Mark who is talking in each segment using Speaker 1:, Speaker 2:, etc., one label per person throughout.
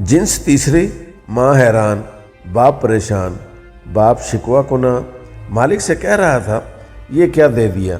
Speaker 1: Jeans तीसरी, माँ हैरान, बाप परेशान, बाप शिकवा कुना मालिक से कह रहा था, ये क्या दे दिया?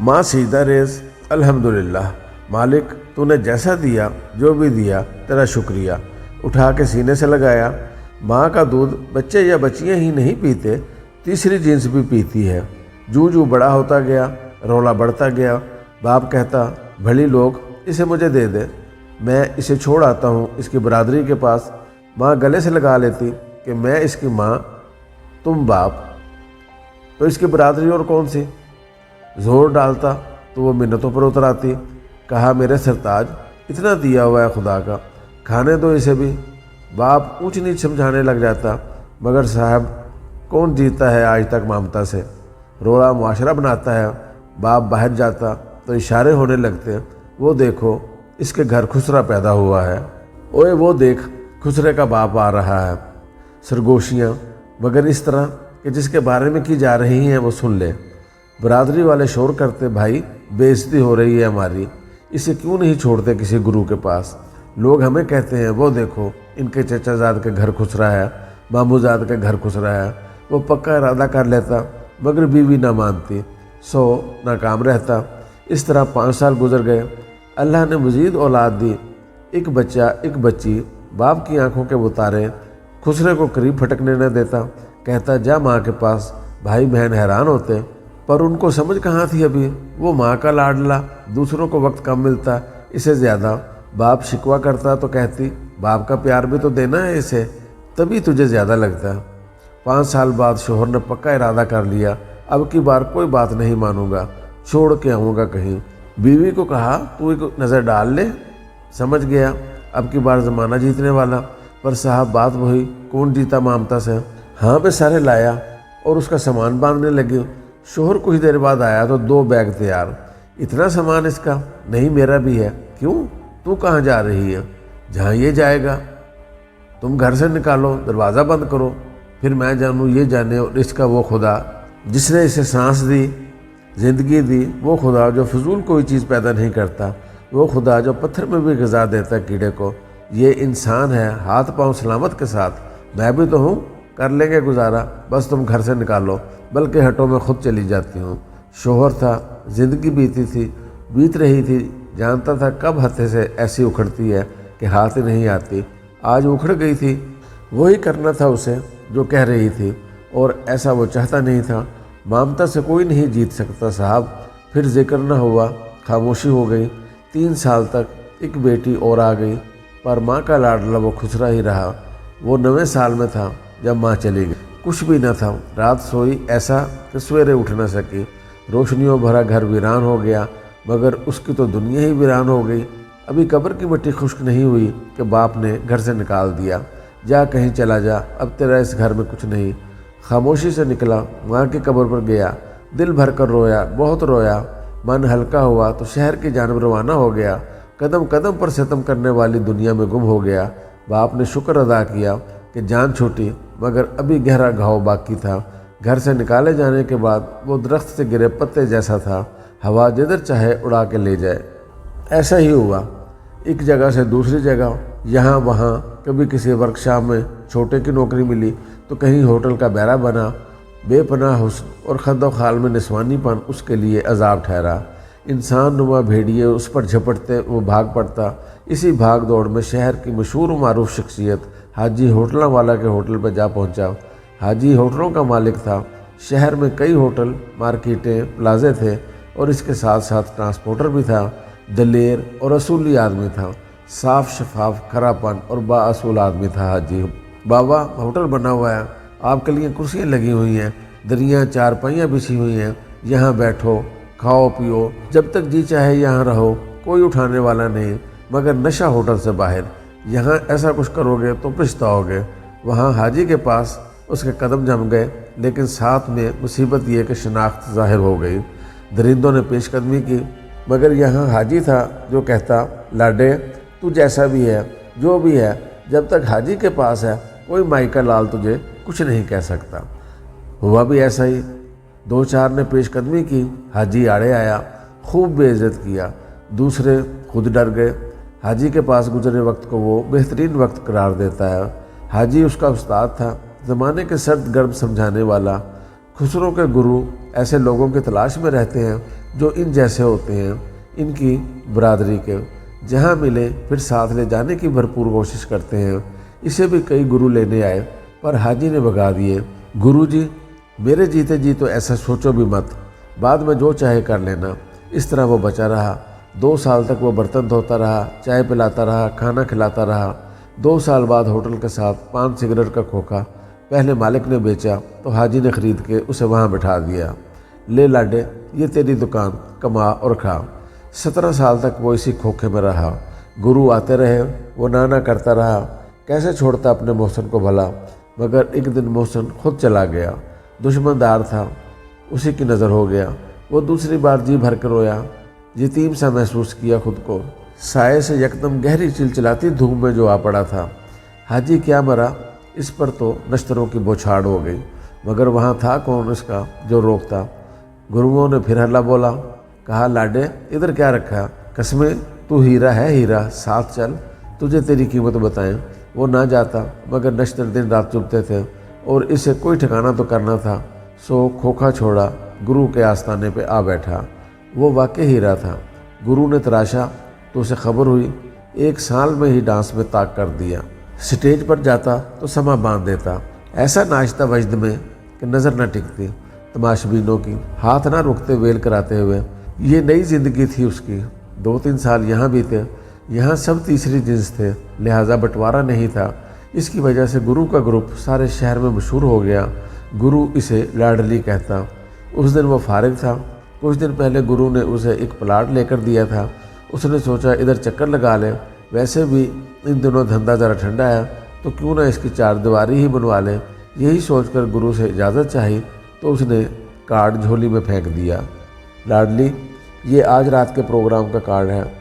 Speaker 1: माँ सीधा रेस, अल्हम्दुलिल्लाह। मालिक, तूने जैसा दिया, जो भी दिया, तेरा शुक्रिया। उठा के सीने से लगाया। माँ का दूध बच्चे या बच्चियाँ ही नहीं पीते, तीसरी जींस भी पीती है। जू जू बड़ा होता गया, रोला बढ़ता गया। बाप कहता, भली लोग, इसे मुझे दे दे। मैं इसे छोड़ आता हूँ, इसकी बरादरी के पास। माँ गले से लगा लेती कि मैं इसकी माँ, तुम बाप। तो इसकी बरादरी और कौन सी? ज़ोर डालता तो वो मिन्नतों पर उतर आती कहा, मेरे सरताज, इतना दिया हुआ है खुदा का, खाने दो इसे भी। बाप ऊँच नीच समझाने लग जाता, मगर साहब, कौन जीता है आज तक ममता से? रोड़ा मुआशरा बनाता है, बाप बाहर जाता तो इशारे होने लगते, वो देखो इसके घर खुसरा पैदा हुआ है। ओए वो देख, खुसरे का बाप आ रहा है। सरगोशियाँ, मगर इस तरह कि जिसके बारे में की जा रही हैं, वो सुन ले। बरादरी वाले शोर करते, भाई, बेइज्जती हो रही है हमारी। इसे क्यों नहीं छोड़ते किसी गुरु के पास? लोग हमें कहते हैं, वो देखो, इनके चचाजाद के घर खुसरा है मामूजाद के घर खुसरा है। वो पक्का इरादा कर लेता, मगर बीवी ना मानती, सो नाकाम रहता। इस तरह पाँच साल गुजर गए अल्लाह ने मज़ीद औलाद दी। एक बच्चा, एक बच्ची बाप की आँखों के बुतारे खुसरे को करीब फटकने न देता। कहता, जा माँ के पास, भाई बहन हैरान होते, पर उनको समझ कहाँ थी अभी? वो माँ का लाडला, दूसरों को वक्त कम मिलता, इसे ज़्यादा। बाप शिकवा करता तो कहती, बाप का प्यार भी तो देना है इसे, तभी तुझे ज़्यादा लगता। पाँच साल बाद शोहर ने पक्का इरादा कर लिया। अब की बार कोई बात नहीं मानूँगा, छोड़ के आऊँगा कहीं। बीवी को कहा, तू एक नज़र डाल ले। समझ गया, अब की बार ज़माना जीतने वाला। पर साहब, बात वही, कौन जीता ममता से? हाँ पे सारे लाया और उसका सामान बांधने लगे। शोहर कुछ देर बाद आया तो दो बैग तैयार। इतना सामान इसका, नहीं मेरा भी है। क्यों? तू कहाँ जा रही है? जहाँ ये जाएगा। तुम घर से निकालो, दरवाज़ा बंद करो। फिर मैं जानूँ, ये जाने और इसका वो खुदा। जिसने इसे सांस दी ज़िंदगी दी, वो खुदा जो फजूल कोई चीज़ पैदा नहीं करता, वो खुदा जो पत्थर में भी गज़ा देता कीड़े को, ये इंसान है, हाथ पाँव सलामत के साथ। मैं भी तो हूँ, कर लेंगे गुजारा, बस तुम घर से निकालो, बल्कि हटो में खुद चली जाती हूँ। शोहर था, ज़िंदगी बीती थी, बीत रही थी, जानता था कब हथे से ऐसी उखड़ती है कि हाथ ही नहीं आती। आज उखड़ गई थी, वही करना था उसे, जो कह रही थी, और ऐसा वो चाहता नहीं था। ममता से कोई नहीं जीत सकता साहब। फिर ज़िक्र न हुआ। खामोशी हो गई। तीन साल तक एक बेटी और आ गई। पर माँ का लाडला वो खुसरा ही रहा। वो नवे साल में था, जब माँ चली गई। कुछ भी न था। रात सोई ऐसा कि सवेरे उठ न सकी। रोशनियों भरा घर वीरान हो गया। मगर उसकी तो दुनिया ही वीरान हो गई। अभी कब्र की मिट्टी खुश्क नहीं हुई कि बाप ने घर से निकाल दिया। जा कहीं चला जा। अब तेरा इस घर में कुछ नहीं। खामोशी से निकला माँ की कब्र पर गया। दिल भर कर रोया, बहुत रोया। मन हल्का हुआ तो शहर की जानब रवाना हो गया। कदम कदम पर सितम करने वाली दुनिया में गुम हो गया। बाप ने शुक्र अदा किया कि जान छूटी, मगर अभी गहरा घाव बाकी था। घर से निकाले जाने के बाद वो दरख्त से गिरे पत्ते जैसा था। हवा जिधर चाहे उड़ा के ले जाए। ऐसा ही हुआ। एक जगह से दूसरी जगह यहाँ वहाँ कभी किसी वर्कशॉप में छोटे की नौकरी मिली तो कहीं होटल का बैरा बना, बेपनाह हुस्न और खदो खाल में निस्वानीपन उसके लिए अजाब ठहरा। इंसान नुमा भेड़िए उस पर झपटते, वो भाग पड़ता। इसी भाग दौड़ में शहर की मशहूर मरूफ शख्सियत हाजी होटलों वाला के होटल पर जा पहुँचा। हाजी होटलों का मालिक था। शहर में कई होटल, मार्केटें, प्लाजे थे और इसके साथ साथ ट्रांसपोर्टर भी था। दलेर और असूली आदमी था। साफ़ शफाफ खरापन और बासूल आदमी था हाजी। बाबा, होटल बना हुआ है। आपके लिए कुर्सियाँ लगी हुई हैं, दरियाँ चार पहियाँ बिछी हुई हैं। यहाँ बैठो, खाओ, पियो। जब तक जी चाहे यहाँ रहो, कोई उठाने वाला नहीं, मगर नशा होटल से बाहर। यहाँ ऐसा कुछ करोगे तो पछताओगे। वहाँ हाजी के पास उसके कदम जम गए, लेकिन साथ में मुसीबत ये कि शनाख्त ज़ाहिर हो गई। दरिंदों ने पेशकदमी की, मगर यहाँ हाजी था जो कहता, लाडे, तू जैसा भी है, जो भी है जब तक हाजी के पास है, कोई माइका लाल तुझे कुछ नहीं कह सकता। हुआ भी ऐसा ही। दो चार ने पेशकदमी की, हाजी आड़े आया, खूब बेइज्जत किया। दूसरे खुद डर गए। हाजी के पास गुजरे वक्त को वो बेहतरीन वक्त करार देता है। हाजी उसका उस्ताद था, ज़माने के सर्द गर्म समझाने वाला। खुसरों के गुरु ऐसे लोगों की तलाश में रहते हैं, जो इन जैसे होते हैं, इनकी बरदरी के। जहाँ मिले, फिर साथ ले जाने की भरपूर कोशिश करते हैं। इसे भी कई गुरु लेने आए, पर हाजी ने भगा दिए। गुरु जी मेरे जीते जी तो ऐसा सोचो भी मत। बाद में जो चाहे कर लेना। इस तरह वो बचा रहा। दो साल तक वो बर्तन धोता रहा, चाय पिलाता रहा, खाना खिलाता रहा। दो साल बाद होटल के साथ पान सिगरेट का खोखा पहले मालिक ने बेचा तो हाजी ने ख़रीद के उसे वहाँ बिठा दिया। ले लाडे, ये तेरी दुकान, कमा और खा। सत्रह साल तक वो इसी खोखे में रहा। गुरु आते रहे, वो नाना करता रहा। कैसे छोड़ता अपने मोहसन को भला? मगर एक दिन मोहसन खुद चला गया। दुश्मनदार था। उसी की नज़र हो गया। वो दूसरी बार जी भर कर रोया। यतीम सा महसूस किया खुद को। साय से यकदम गहरी चिलचिलाती धूम में जो आ पड़ा था। हाजी, क्या मरा? इस पर तो नश्तरों की बौछाड़ हो गई। मगर वहाँ था कौन इसका जो रोकता? गुरुओं ने फिर हल्ला बोला। कहा, लाडे, इधर क्या रखा? कसमें, तू हीरा है, हीरा, साथ चल, तुझे तेरी कीमत बताएँ। वो ना जाता, मगर नश्तर दिन रात चुपते थे, और इसे कोई ठिकाना तो करना था। सो खोखा छोड़ा, गुरु के आस्थाने पे आ बैठा। वो वाकई हीरा था। गुरु ने तराशा तो उसे खबर हुई, एक साल में ही डांस में ताक कर दिया। स्टेज पर जाता तो समा बाँध देता। ऐसा नाचता वजद में कि नज़र न टिकती, तमाशबीनों की, हाथ ना रुकते वेल कराते हुए ये नई ज़िंदगी थी उसकी। दो तीन साल यहाँ बीते, यहाँ सब तीसरी जिन्स थे, लिहाजा बंटवारा नहीं था। इसकी वजह से गुरु का ग्रुप सारे शहर में मशहूर हो गया। गुरु इसे लाडली कहता। उस दिन वो फारिग था। कुछ दिन पहले गुरु ने उसे एक प्लाट लेकर दिया था। उसने सोचा, इधर चक्कर लगा ले। वैसे भी इन दिनों धंधा ज़रा ठंडा है तो क्यों ना इसकी चार दीवारी ही बनवा लें? यही सोचकर गुरु से इजाज़त चाही तो उसने कार्ड झोली में फेंक दिया। लाडली ये आज रात के प्रोग्राम का कार्ड है।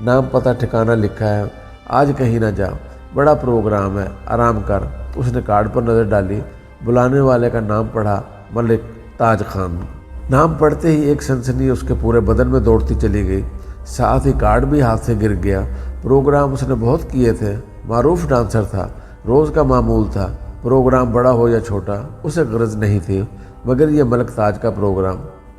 Speaker 1: नाम पता, ठिकाना लिखा है। आज कहीं ना जा। बड़ा प्रोग्राम है। आराम कर। उसने कार्ड पर नज़र डाली। बुलाने वाले का नाम पढ़ा। मलिक ताज खान। नाम पढ़ते ही एक सनसनी उसके पूरे बदन में दौड़ती चली गई। साथ ही कार्ड भी हाथ से गिर गया। प्रोग्राम उसने बहुत किए थे। मारूफ डांसर था। रोज़ का मामूल था। प्रोग्राम बड़ा हो या छोटा, उसे गरज नहीं थी। मगर यह मलक ताज का प्रोग्राम।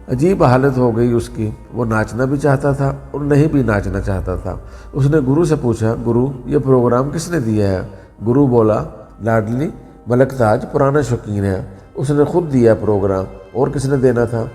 Speaker 1: अजीब हालत हो गई उसकी। वो नाचना भी चाहता था और नहीं भी नाचना चाहता था। उसने गुरु से पूछा, गुरु, ये प्रोग्राम किसने दिया है? गुरु बोला, लाडली मलक ताज पुराना शौकीन है। उसने खुद दिया प्रोग्राम और किसने देना था?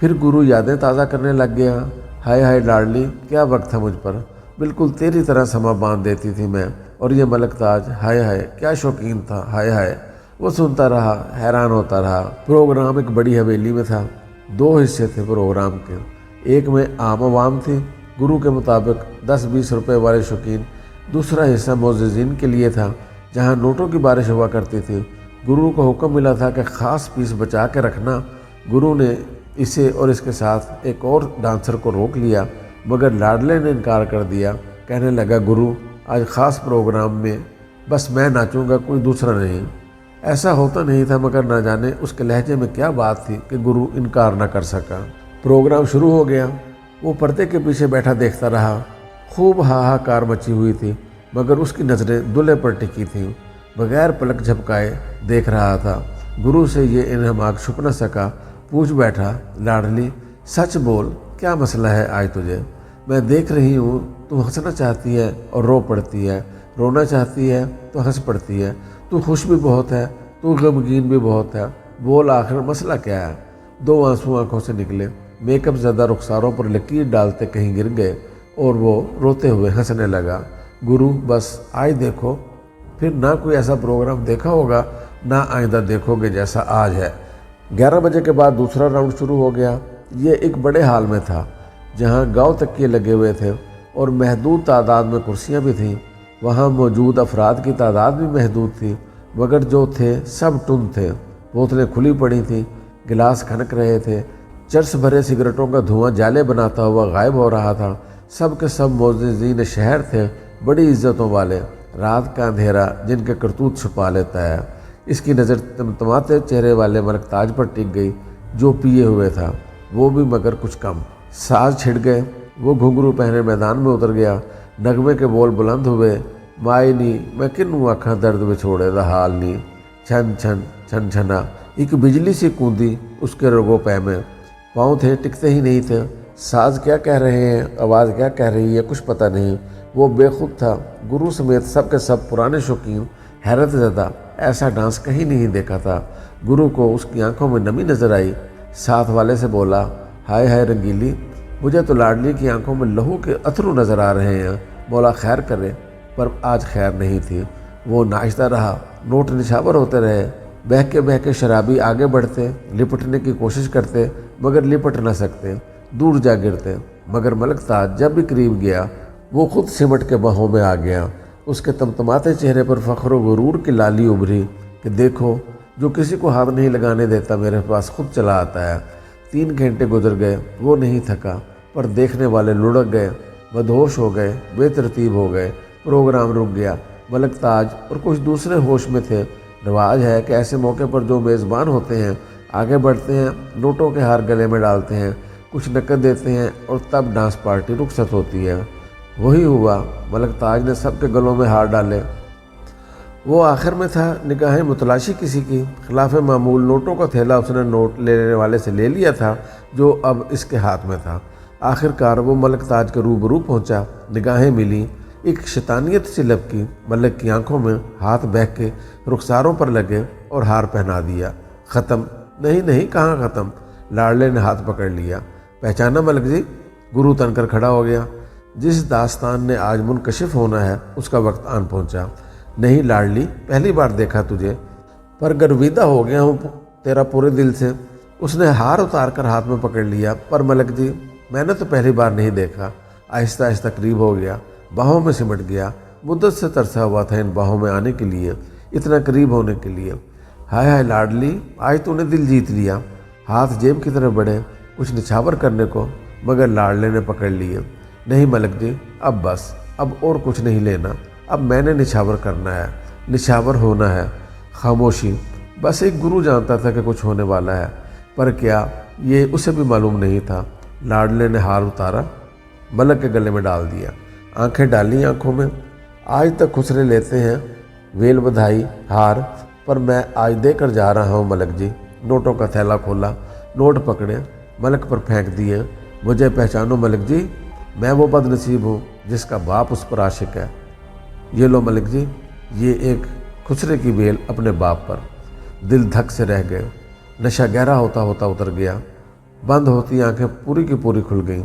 Speaker 1: फिर गुरु यादें ताज़ा करने लग गया। हाय हाय लाडली, क्या वक्त था मुझ पर? बिल्कुल तेरी तरह समा बाँध देती थी मैं। और ये मलक ताज हाय हाय, क्या शौकीन था? हाय हाय। वो सुनता रहा, हैरान होता रहा। प्रोग्राम एक बड़ी हवेली में था। दो हिस्से थे प्रोग्राम के। एक में आम आवाम थी, गुरु के मुताबिक दस बीस रुपए वाले शौकीन। दूसरा हिस्सा मोजिन के लिए था, जहाँ नोटों की बारिश हुआ करती थी। गुरु को हुक्म मिला था कि ख़ास पीस बचा के रखना। गुरु ने इसे और इसके साथ एक और डांसर को रोक लिया, मगर लाडले ने इनकार कर दिया। कहने लगा, गुरु, आज ख़ास प्रोग्राम में बस मैं नाचूँगा, कोई दूसरा नहीं। ऐसा होता नहीं था मगर ना जाने उसके लहजे में क्या बात थी कि गुरु इनकार ना कर सका। प्रोग्राम शुरू हो गया। वो पर्दे के पीछे बैठा देखता रहा। खूब हाहाकार मची हुई थी, मगर उसकी नज़रें दुल्हे पर टिकी थीं। बगैर पलक झपकाए देख रहा था। गुरु से ये इनहमाक छुप न सका। पूछ बैठा, लाडली, सच बोल, क्या मसला है आज तुझे? मैं देख रही हूँ, तू हंसना चाहती है और रो पड़ती है। रोना चाहती है तो हंस पड़ती है। तू खुश भी बहुत है, तू गमगीन भी बहुत है। बोल आखिर मसला क्या है? दो आँसू आँखों से निकले। मेकअप ज़्यादा रुखसारों पर लकीर डालते कहीं गिर गए और वो रोते हुए हंसने लगा। गुरु, बस आज देखो। फिर ना कोई ऐसा प्रोग्राम देखा होगा, ना आइंदा देखोगे जैसा आज है। ग्यारह बजे के बाद दूसरा राउंड शुरू हो गया। ये एक बड़े हाल में था, जहाँ गाँव तक के लगे हुए थे और महदूद तादाद में कुर्सियाँ भी थीं। वहाँ मौजूद अफराद की तादाद भी महदूद थी, मगर जो थे, सब टुन थे। बोतलें खुली पड़ी थीं, गिलास खनक रहे थे। चर्स भरे सिगरेटों का धुआँ जाले बनाता हुआ गायब हो रहा था। सब के सब मोजीन शहर थे, बड़ी इज्जतों वाले। रात का अंधेरा जिनके करतूत छुपा लेता है। इसकी नज़र तमतमाते चेहरे वाले मलकताज पर टिक गई, जो पिए हुए था। वो भी मगर कुछ कम। साज छिड़ गए। वो घुंघरू पहने मैदान में उतर गया। नगमे के बोल बुलंद हुए। माई नी, मैं किनू आखा दर्द में छोड़े दा हाल नी। छन छन छन, छना एक बिजली सी कूदी, उसके रोगों पै में। पाँव थे, टिकते ही नहीं थे। साज क्या कह रहे हैं, आवाज़ क्या कह रही है, कुछ पता नहीं। वो बेखुद था, गुरु समेत सब के सब पुराने शौकीन, हैरत ज़दा, ऐसा डांस कहीं नहीं देखा था। गुरु को उसकी आँखों में नमी नज़र आई। साथ वाले से बोला, हाय हाय, रंगीली मुझे तो लाडली की आँखों में लहू के अथरू नज़र आ रहे हैं। मौला खैर करे पर आज खैर नहीं थी। वो नाचता रहा, नोट निछावर होते रहे। बह के बह के शराबी आगे बढ़ते, लिपटने की कोशिश करते, मगर लिपट न सकते, दूर जा गिरते। मगर मलक ताज जब भी करीब गया, वो खुद सिमट के बाहों में आ गया। उसके तमतमाते चेहरे पर फ़ख्र गुरूर की लाली उभरी कि देखो, जो किसी को हाथ नहीं लगाने देता, मेरे पास खुद चला आता है। तीन घंटे गुजर गए, वो नहीं थका। पर देखने वाले लुढ़क गए, बदहोश हो गए, बेतरतीब हो गए, प्रोग्राम रुक गया। मलक ताज और कुछ दूसरे होश में थे। रिवाज है कि ऐसे मौके पर जो मेज़बान होते हैं, आगे बढ़ते हैं, नोटों के हार गले में डालते हैं, कुछ नकद देते हैं और तब डांस पार्टी रुखसत होती है। वही हुआ मलक ताज ने सबके गलों में हार डाले। वो आखिर में था, निगाहें मुतलाशी किसी की। खिलाफ मामूल नोटों का थैला उसने नोट लेने वाले से ले लिया था, जो अब इसके हाथ में था। आखिरकार वो मलक ताज के रूबरू पहुँचा, निगाहें मिली, एक शैतानियत सी लपकी, मलक की आँखों में हाथ बह के रुखसारों पर लगे और हार पहना दिया। ख़त्म। नहीं नहीं, कहाँ ख़त्म? लाडले ने हाथ पकड़ लिया। पहचाना मलक जी? गुरु तनकर खड़ा हो गया। जिस दास्तान ने आज मुनकशिफ होना है, उसका वक्त आन पहुँचा। नहीं, लाडली, पहली बार देखा तुझे। पर गर्विदा हो गया हूँ तेरा पूरे दिल से। उसने हार उतार कर हाथ में पकड़ लिया। पर मलक जी मैंने तो पहली बार नहीं देखा। आहिस्ता आहिस्ता करीब हो गया, बाहों में सिमट गया। मुद्दत से तरसा हुआ था इन बाहों में आने के लिए, इतना करीब होने के लिए। हाय हाय लाडली, आज तूने दिल जीत लिया। हाथ जेब की तरफ़ बढ़े, कुछ निछावर करने को, मगर लाडले ने पकड़ लिए। नहीं मलक जी, अब बस, अब और कुछ नहीं लेना। अब मैंने निछावर करना है, निछावर होना है। खामोशी, बस एक गुरु जानता था कि कुछ होने वाला है। पर क्या ये, उसे भी मालूम नहीं था। लाडले ने हार उतारा, मलक के गले में डाल दिया। आँखें डाली आँखों में। आज तक खुसरे लेते हैं, वेल बधाई, हार, पर मैं आज देकर जा रहा हूँ मलक जी। नोटों का थैला खोला, नोट पकड़े, मलक पर फेंक दिए। मुझे पहचानो मलक जी, मैं वो बदनसीब हूँ जिसका बाप उस पर आशिक है। ये लो मलिक जी, ये एक खुसरे की बेल अपने बाप पर। दिल धक से रह गए। नशा गहरा होता होता उतर गया। बंद होती आँखें पूरी की पूरी खुल गईं।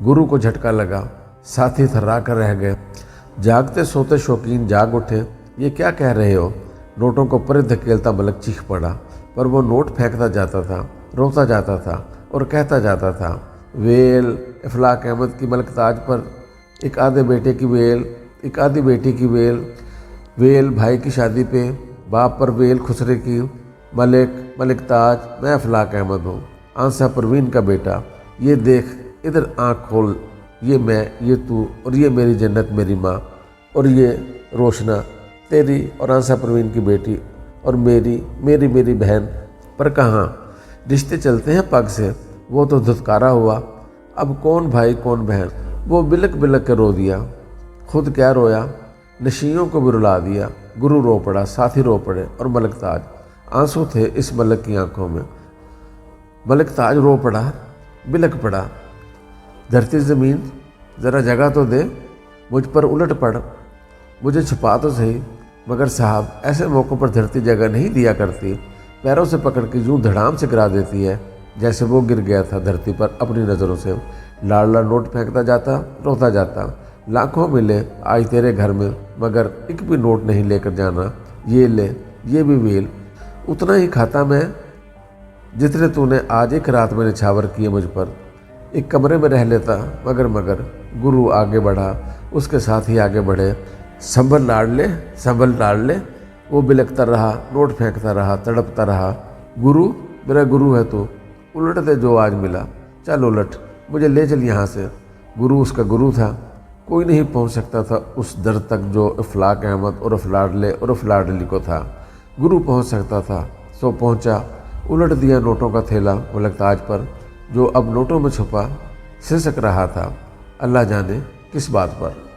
Speaker 1: गुरु को झटका लगा। साथी थर्रा कर रह गए। जागते सोते शौकीन जाग उठे। ये क्या कह रहे हो? नोटों को परे धकेलता मलक चीख पड़ा, पर वो नोट फेंकता जाता था, रोता जाता था और कहता जाता था, वेल, इफलाक अहमद की मलक ताज पर। एक आधे बेटे की वेल, एक आधी बेटी की वेल। वेल, भाई की शादी पे। बाप पर वेल खुसरे की। मलिक मलिक ताज मैं अफलाक अहमद हूँ। आंसा परवीन का बेटा, ये देख, इधर आँख खोल, ये मैं, ये तू, और ये मेरी जन्नत, मेरी माँ, और ये रोशना, तेरी और आंसा परवीन की बेटी, और मेरी मेरी मेरी बहन। पर कहाँ? रिश्ते चलते हैं पग से, वो तो धुतकारा हुआ। अब कौन भाई, कौन बहन? वो बिलक बिलक के रो दिया। खुद क्या रोया? नशियों को भी रुला दिया। गुरु रो पड़ा, साथी रो पड़े, और मलक ताज। आँसू थे इस मलक की आँखों में। मलक ताज रो पड़ा बिलक पड़ा। धरती ज़मीन, ज़रा जगह तो दे, मुझ पर उलट पड़। मुझे छुपा तो सही, मगर साहब, ऐसे मौक़ों पर धरती जगह नहीं दिया करती। पैरों से पकड़ के यूँ धड़ाम से गिरा देती है, जैसे वो गिर गया था धरती पर अपनी नज़रों से। लाडला नोट फेंकता जाता, रोता जाता। लाखों मिले आज तेरे घर में, मगर एक भी नोट नहीं लेकर जाना। ये ले, ये भी वेल। उतना ही खाता मैं जितने तूने आज एक रात में निछावर किए मुझ पर, एक कमरे में रह लेता, मगर मगर गुरु आगे बढ़ा, उसके साथ ही आगे बढ़े। संभल लाड़ ले, संभल लाड़ ले। वो बिलकता रहा, नोट फेंकता रहा, तड़पता रहा। गुरु, मेरा गुरु है तू, उलट दे जो आज मिला। चल उलट, मुझे ले चल यहाँ से। गुरु उसका गुरु था, कोई नहीं पहुँच सकता था उस दर तक जो अफलाक अहमद और अफलाडले और अफलाडली को था। गुरु पहुँच सकता था, सो पहुँचा। उलट दिया नोटों का थैला मलक ताज पर, जो अब नोटों में छुपा, सिसक रहा था। अल्लाह जाने किस बात पर।